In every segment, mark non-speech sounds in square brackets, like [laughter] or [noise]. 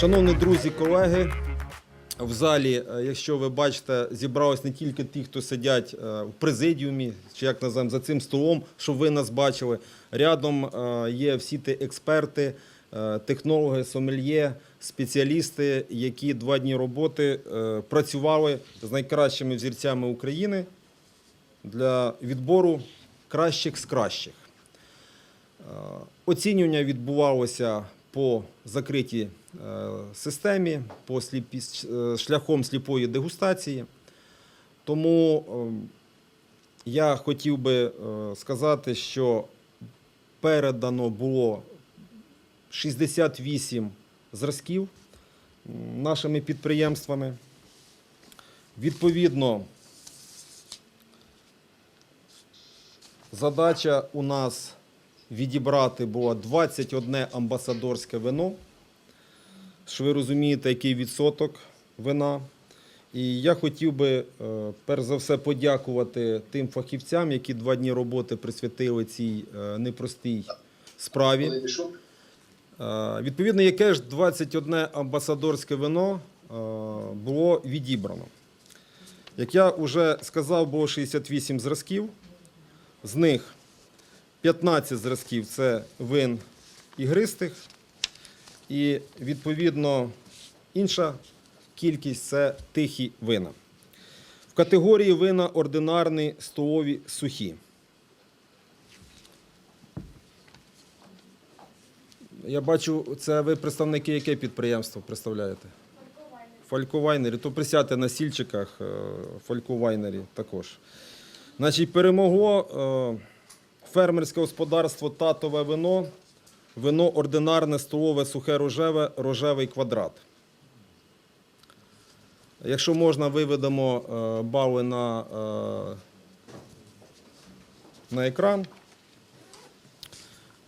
Шановні друзі, колеги, в залі, е, якщо ви бачите, зібралось не тільки ті, хто сидять е, в президіумі, чи як називаємо, за цим столом, щоб ви нас бачили. Рядом е, є всі ті експерти, технологи, сомельє, спеціалісти, які два дні роботи працювали з найкращими взірцями України для відбору кращих з кращих. Оцінювання відбувалося по закритій е, системі, по сліпі, е, шляхом сліпої дегустації. Тому е, я хотів би е, сказати, що передано було 68 зразків нашими підприємствами. Відповідно, задача у нас відібрати було 21 амбасадорське вино. Що ви розумієте, який відсоток вина. І я хотів би е, перш за все подякувати тим фахівцям, які два дні роботи присвятили цій е, непростій справі. Е, Відповідно, яке ж 21 амбасадорське вино було відібрано. Як я вже сказав, було 68 зразків. З них 15 зразків це вин ігристих. І відповідно інша кількість це тихі вина. В категорії вина ординарні столові сухі. Я бачу, це ви представники яке підприємство представляєте? Фальковайнері. То присядьте на сільчиках е, також. Значить, перемогло е, фермерське господарство Татове вино, вино ординарне, столове, сухе рожеве, рожевий квадрат. Якщо можна, виведемо е, бали на, е, на екран.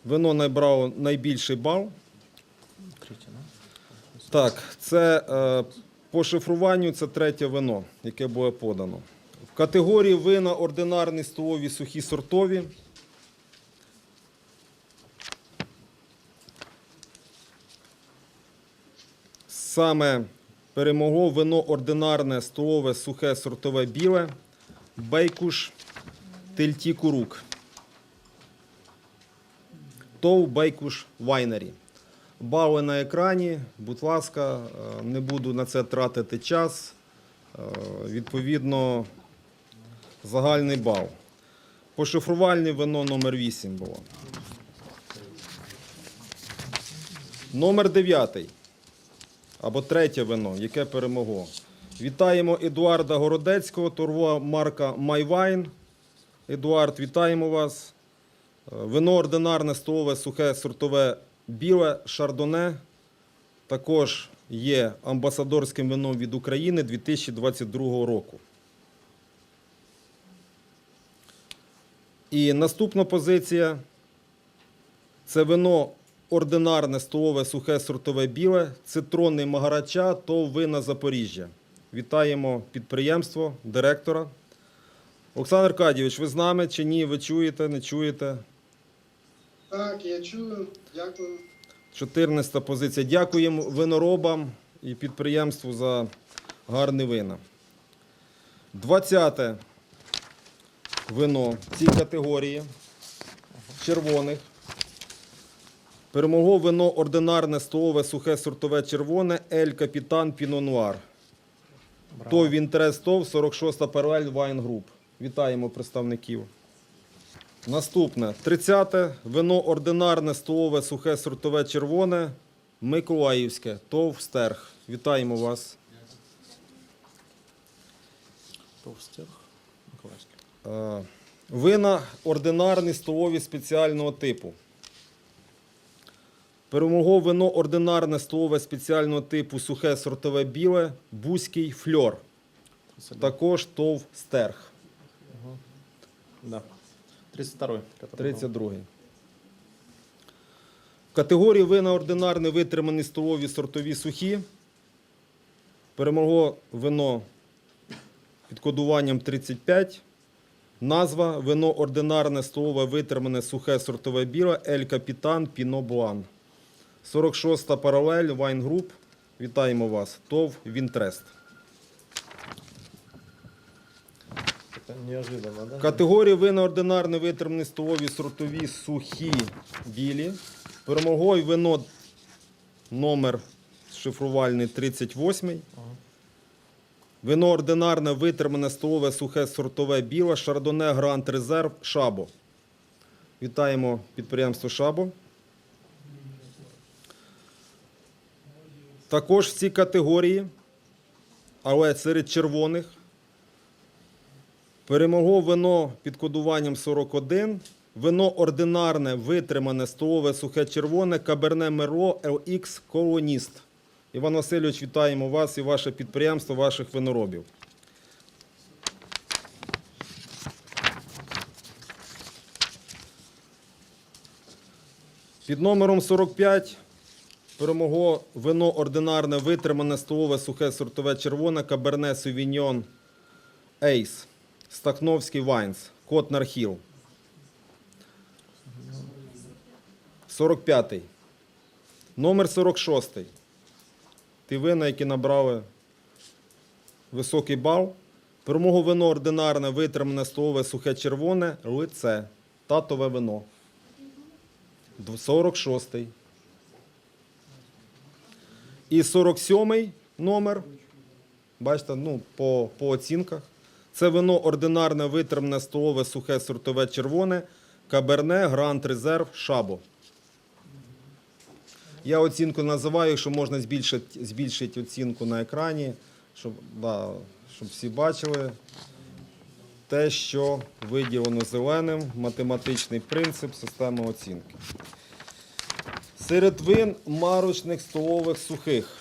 Вино набрало найбільший бал. Так, це е, по шифруванню це третє вино, яке було подано. В категорії вина ординарні столові сухі сортові. Саме перемогло вино ординарне столове сухе сортове біле, бейкуш, тельті курук. ТОВ Бейкуш Вайнері. Бали на екрані, будь ласка, е, не буду на це тратити час. Е, Відповідно, загальний бал. Пошифрувальне вино номер 8 було. Номер 9. Або третє вино, яке перемогло. Вітаємо Едуарда Городецького, торгова марка Майвайн. Едуард, вітаємо вас. Е, Вино ординарне, столове, сухе, сортове, біле, шардоне. Також є амбасадорським вином від України 2022 року. І наступна позиція це вино ординарне, столове, сухе, сортове, біле, цитронний магарача, то вина Запоріжжя. Вітаємо підприємство, директора. Олександр Аркадійович, ви з нами чи ні? Ви чуєте, не чуєте? Так, я чую, дякую. 14 позиція. Дякуємо виноробам і підприємству за гарні вина. 20 вино в цій категорії червоних. Перемогло вино ординарне, столове, сухе, сортове червоне, Ель Капітан Піно Нуар. ТОВ Вінтерес ТОВ 46 паралель Вайн Груп. Вітаємо представників. Наступне 30-те вино ординарне, столове, сухе, сортове, червоне, Миколаївське, ТОВ Стерх. Вітаємо вас. Товстяг Миколаївський. Е, Вина ординарні, столові спеціального типу. Перемогло вино ординарне, столове спеціального типу, сухе, сортове, біле, бузький фльор. Також ТОВ Стерх. Да. 32-й. который был. 32. В категорії вина ординарне витримані столові сортові сухі. Перемогло вино під кодуванням 35. Назва вино ординарне столове витримане сухе сортове біле Ель Капітан Піно Блан. 46 паралель Вайн Груп. Вітаємо вас. ТОВ Вінтрест. Неожиданно, да? Категорії вина ординарне витримані столові сортові сухі білі. Перемогою вино номер шифрувальний 38. Ага. Вино ординарне витримане столове сухе сортове біле Шардоне Грант Резерв Шабо. Вітаємо підприємство Шабо. Також в цій категорії, але серед червоних, перемогло вино під кодуванням 41, вино ординарне, витримане, столове, сухе червоне, Каберне Меро LX Колоніст. Іван Васильович, вітаємо вас і ваше підприємство, ваших виноробів. Під номером 45 перемогло вино ординарне, витримане, столове, сухе, сортове червоне, Каберне Сувіньйон Ейс, Стахновський Вайнс, Котнар Хіл. 45-й. Номер 46. Ті вина, які набрали високий бал. Перемогу вино ординарне, витримане, столове, сухе червоне, лице, татове вино. 46-й. І 47-й номер. Бачите, ну, по, по оцінках. Це вино ординарне, витримане, столове, сухе, сортове, червоне, Каберне, Грант Резерв, Шабо. Я оцінку називаю, що можна збільшити, збільшити оцінку на екрані, щоб, да, щоб всі бачили те, що виділено зеленим, математичний принцип системи оцінки. Серед вин марочних столових сухих.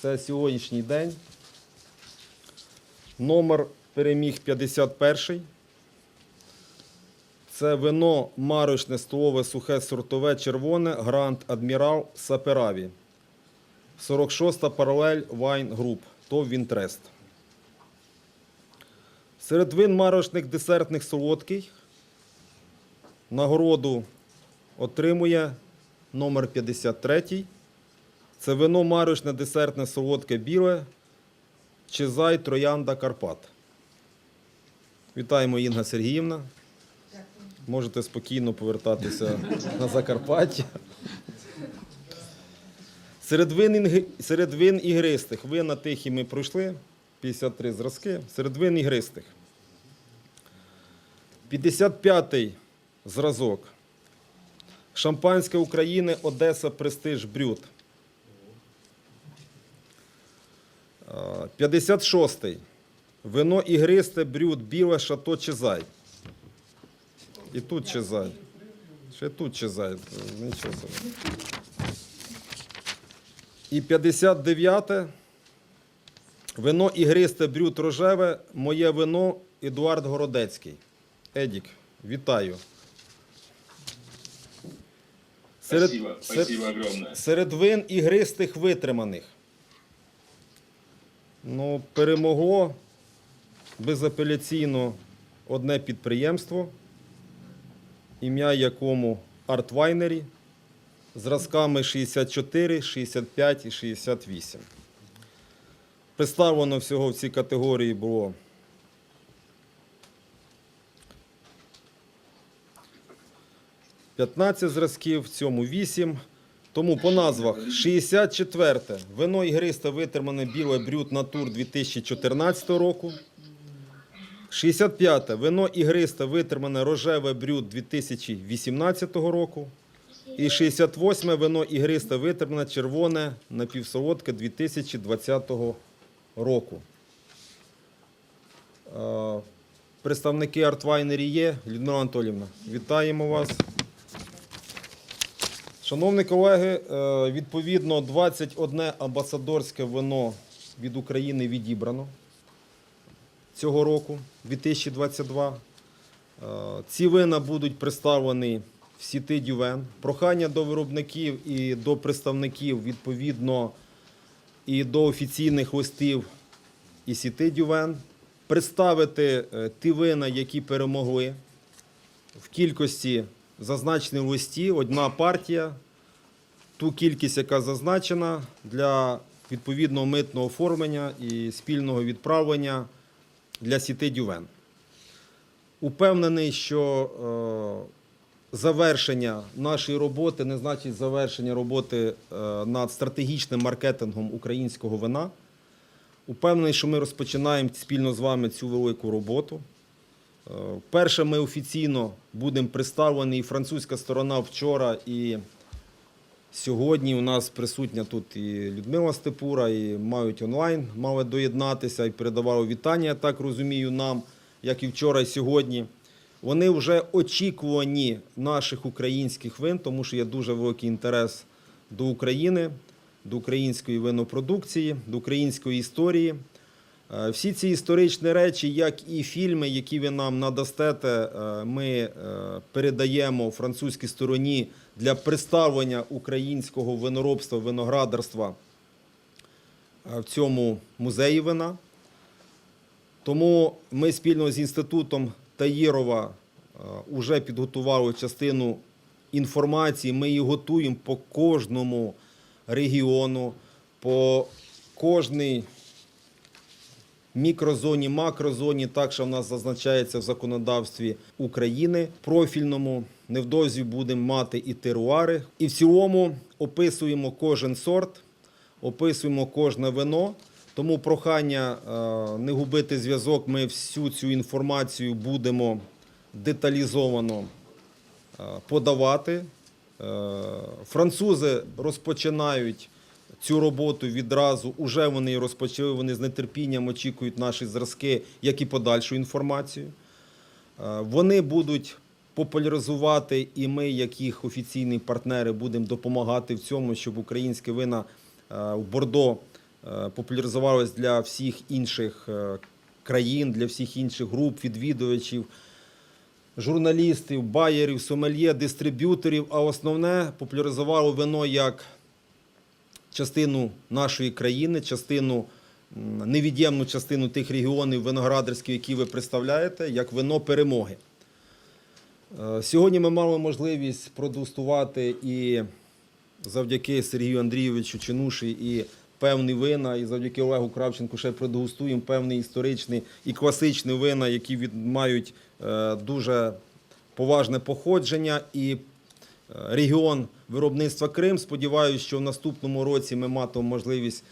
Це сьогоднішній день. Номер переміг 51. Це вино марочне столове сухе сортове червоне Гранд Адмірал Сапераві. 46-та паралель Wine Group. ТОВ Вінтрест. Серед вин марочних десертних солодких нагороду отримує номер 53. Це вино марочне десертне солодке біле Чизай Троянда Карпат. Вітаємо Інга Сергіївна. Можете спокійно повертатися на Закарпаття. Серед вин, серед вин ігристих. Вина тихі ми пройшли. 53 зразки. Серед вин ігристих. 55-й зразок. Шампанське України Одеса Престиж Брют. А, 56-й. Вино ігристе Брют Біле Шато Чезай. І тут Чезай. Ще тут Чезай. Нічого собі. І 59-те. Вино ігристе Брют Рожеве. Моє вино Едуард Городецький. Едік, вітаю. Спасибо, сер- спасибо огромное. Серед вин ігристих витриманих. Ну, перемогло безапеляційно одне підприємство, ім'я якому Артвайнері, зразками 64, 65 і 68. Представлено всього в цій категорії було 15 зразків, в цьому 8. Тому по назвах 64-те вино ігристе витримане біле брют натур 2014 року. 65-те вино ігристе витримане рожеве брют 2018 року. І 68-ме вино ігристе витримане червоне напівсолодке 2020 року. Е, Представники Артвайнері є. Людмила Анатолівна, вітаємо вас. Шановні колеги, е, відповідно 21 амбасадорське вино від України відібрано цього року, 2022. Е, Ці вина будуть представлені в сіти Дювен. Прохання до виробників і до представників відповідно і до офіційних листів і сіти Дювен представити е, ті вина, які перемогли в кількості зазначені в листі одна партія. ту кількість, яка зазначена для відповідного митного оформлення і спільного відправлення для сіти Дювен. Упевнений, що е, завершення нашої роботи не значить завершення роботи е, над стратегічним маркетингом українського вина. Упевнений, що ми розпочинаємо спільно з вами цю велику роботу. Перше, ми офіційно будемо представлені, і французька сторона вчора, і сьогодні у нас присутня тут і Людмила Степура, і мають онлайн, мали доєднатися і передавали вітання, я так розумію, нам, як і вчора, і сьогодні. Вони вже очікувані наших українських вин, тому що є дуже великий інтерес до України, до української винопродукції, до української історії. Е, Всі ці історичні речі, як і фільми, які ви нам надастете, ми е, передаємо французькій стороні для представлення українського виноробства, виноградарства е, в цьому музеї вина. Тому ми спільно з інститутом Таїрова вже підготували частину інформації. Ми її готуємо по кожному регіону, по кожній мікрозоні, макрозоні, так що в нас зазначається в законодавстві України профільному. Невдовзі будемо мати і теруари. І в цілому описуємо кожен сорт, описуємо кожне вино. Тому прохання е, не губити зв'язок. Ми всю цю інформацію будемо деталізовано е, подавати. Е, Французи розпочинають цю роботу відразу. Уже вони розпочали. Вони з нетерпінням очікують наші зразки, як і подальшу інформацію. Е, Вони будуть популяризувати, і ми, як їх офіційні партнери, будемо допомагати в цьому, щоб українське вина е, в Бордо е, популяризувалось для всіх інших країн, для всіх інших груп, відвідувачів, журналістів, байерів, сомельє, дистриб'юторів. А основне популяризувало вино як частину нашої країни, частину невід'ємну частину тих регіонів виноградарських, які ви представляєте, як вино перемоги. Е, Сьогодні ми мали можливість продегустувати і завдяки Сергію Андрійовичу Чинуші і певні вина, і завдяки Олегу Кравченку ще продегустуємо певні історичні і класичні вина, які від, мають е, дуже поважне походження. І регіон виробництва Крим. Сподіваюся, що в наступному році ми матимемо можливість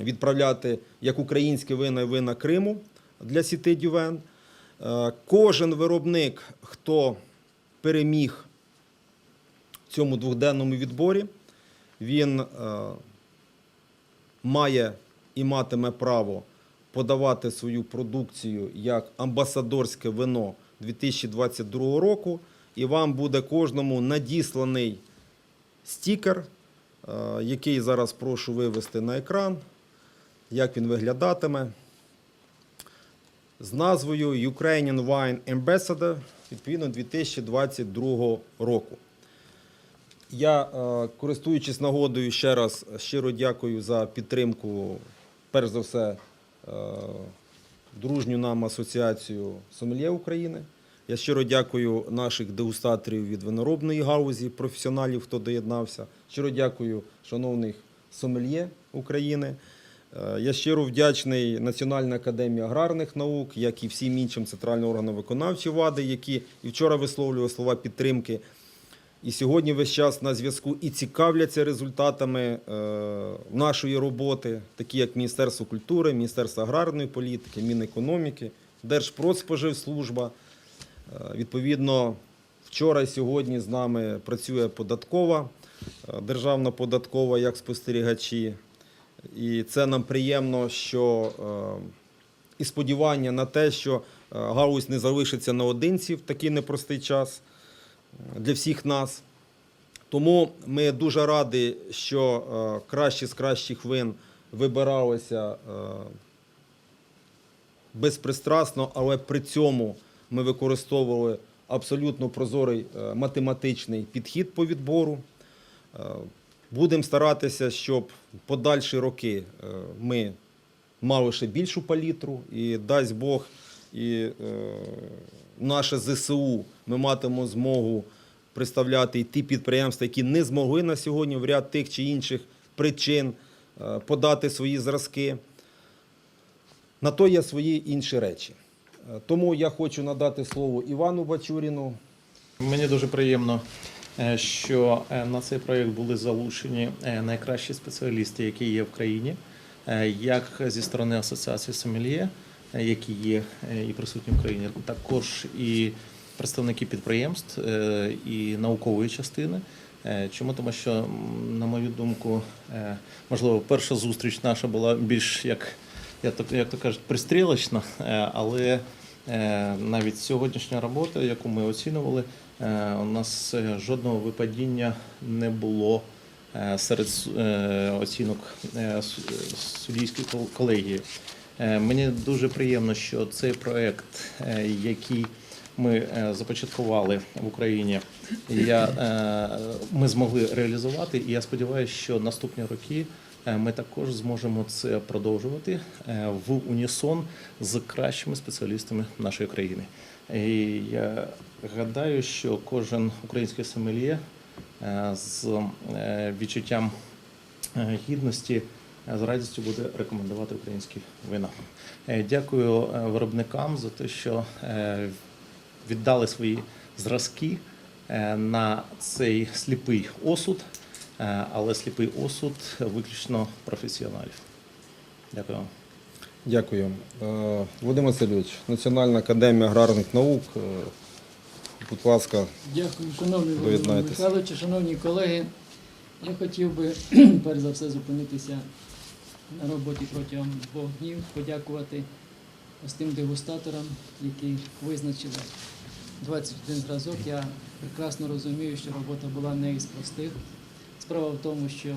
відправляти як українські вина і вина Криму для сіти Дювен. Е, Кожен виробник, хто переміг в цьому двохденному відборі, він е, має і матиме право подавати свою продукцію як амбасадорське вино 2022 року, і вам буде кожному надісланий стікер, е, який зараз прошу вивести на екран, як він виглядатиме. З назвою Ukrainian Wine Ambassador відповідно 2022 року. Я, е, користуючись нагодою, ще раз щиро дякую за підтримку, перш за все, е, дружню нам асоціацію Сомельє України. Я щиро дякую наших дегустаторів від виноробної гаузі, професіоналів, хто доєднався. Щиро дякую шановних сомельє України. Е, Я щиро вдячний Національній академії аграрних наук, як і всім іншим центральним органам виконавчої влади, які і вчора висловлювали слова підтримки. І сьогодні весь час на зв'язку і цікавляться результатами е, нашої роботи, такі як Міністерство культури, Міністерство аграрної політики, Мінекономіки, Держпродспоживслужба. Е, відповідно, вчора і сьогодні з нами працює податкова, е, державна податкова як спостерігачі. І це нам приємно, що е, і сподівання на те, що галузь не залишиться наодинці в такий непростий час для всіх нас. Тому ми дуже раді, що кращі з кращих вин вибиралися безпристрасно, але при цьому ми використовували абсолютно прозорий е, математичний підхід по відбору. Е, Будемо старатися, щоб подальші роки е, ми мали ще більшу палітру, і дасть Бог, і наше ЗСУ ми матимемо змогу представляти і ті підприємства, які не змогли на сьогодні в ряд тих чи інших причин подати свої зразки. На то є свої інші речі. Тому я хочу надати слово Івану Бачуріну. Мені дуже приємно, е, що е, на цей проєкт були залучені е, найкращі спеціалісти, які є в країні, як зі сторони Асоціації Сомельє, які є і присутні в країні, також і представники підприємств і наукової частини. Чому? Тому що, на мою думку, можливо, перша зустріч наша була більш як, як то, як то кажуть, пристрілочна, е, але е, навіть сьогоднішня робота, яку ми оцінювали, е, у нас жодного випадіння не було серед оцінок е, су- колегії. Мені дуже приємно, що цей проект, який ми започаткували в Україні, я, ми змогли реалізувати. І я сподіваюся, що наступні роки ми також зможемо це продовжувати е, в унісон з кращими спеціалістами нашої країни. І я гадаю, що кожен український сомельє е, з е, відчуттям е, гідності е, з радістю буде рекомендувати українські вина. Е, Дякую е, виробникам за те, що е, віддали свої зразки е, на цей сліпий осуд, е, але сліпий осуд виключно професіоналів. Дякую вам. Дякую. Е, Володимир Васильович, Національна академія аграрних наук. е, Будь ласка, Дякую, шановний Володимир Михайлович, шановні колеги. Я хотів би [clears throat] перш за все зупинитися на роботі протягом двох днів, подякувати ось тим дегустаторам, які визначили 21 зразок. Я прекрасно розумію, що робота була не із простих. Справа в тому, що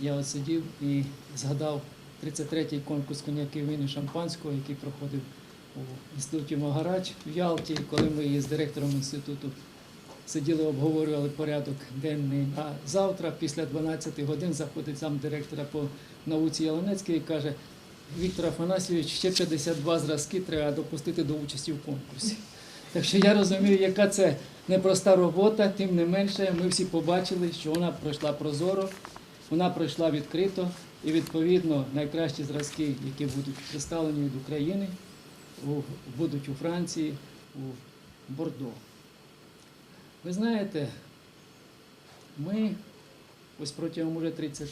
я от сидів і згадав 33-й конкурс коньяків і шампанського, який проходив у інституті Магарач в Ялті, коли ми з директором інституту сиділи, обговорювали порядок денний. А завтра, після 12 годин, заходить сам директора по науці Ялонецький і каже: Віктор Афанасьович, ще 52 зразки треба допустити до участі в конкурсі. Так що я розумію, яка це непроста робота, тим не менше, ми всі побачили, що вона пройшла прозоро, вона пройшла відкрито, і відповідно найкращі зразки, які будуть представлені від України, будуть у Франції, у Бордо. Ви знаєте, ми ось протягом уже 30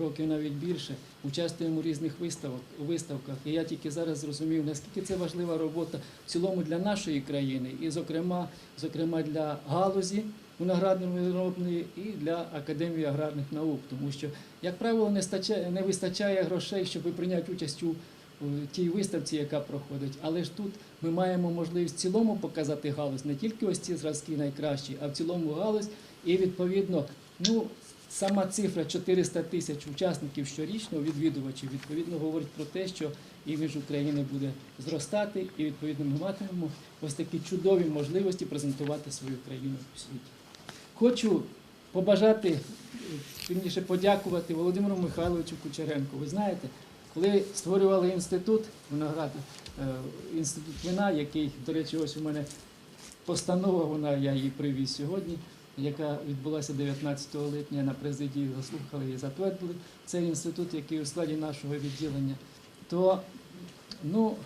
років навіть більше участвуємо у різних виставках. І я тільки зараз зрозумів, наскільки це важлива робота в цілому для нашої країни, і, зокрема, зокрема для галузі виноградно-виробної і для Академії аграрних наук, тому що, як правило, не, стачає, не вистачає грошей, щоб прийняти участь у тій виставці, яка проходить. Але ж тут ми маємо можливість в цілому показати галузь, не тільки ось ці зразки найкращі, а в цілому галузь. І відповідно, ну сама цифра 400 тисяч учасників щорічно, відвідувачів, відповідно говорить про те, що імідж України буде зростати, і відповідно ми матимемо ось такі чудові можливості презентувати свою країну у світі. Хочу побажати, е, подякувати Володимиру Михайловичу Кучеренку. Ви знаєте, коли створювали інститут винограду, е, інститут вина, який, до речі, ось у мене постанова, вона я її привіз сьогодні, яка відбулася 19 липня на президії, заслухали і затвердили. Цей інститут, який у складі нашого відділення, то ну,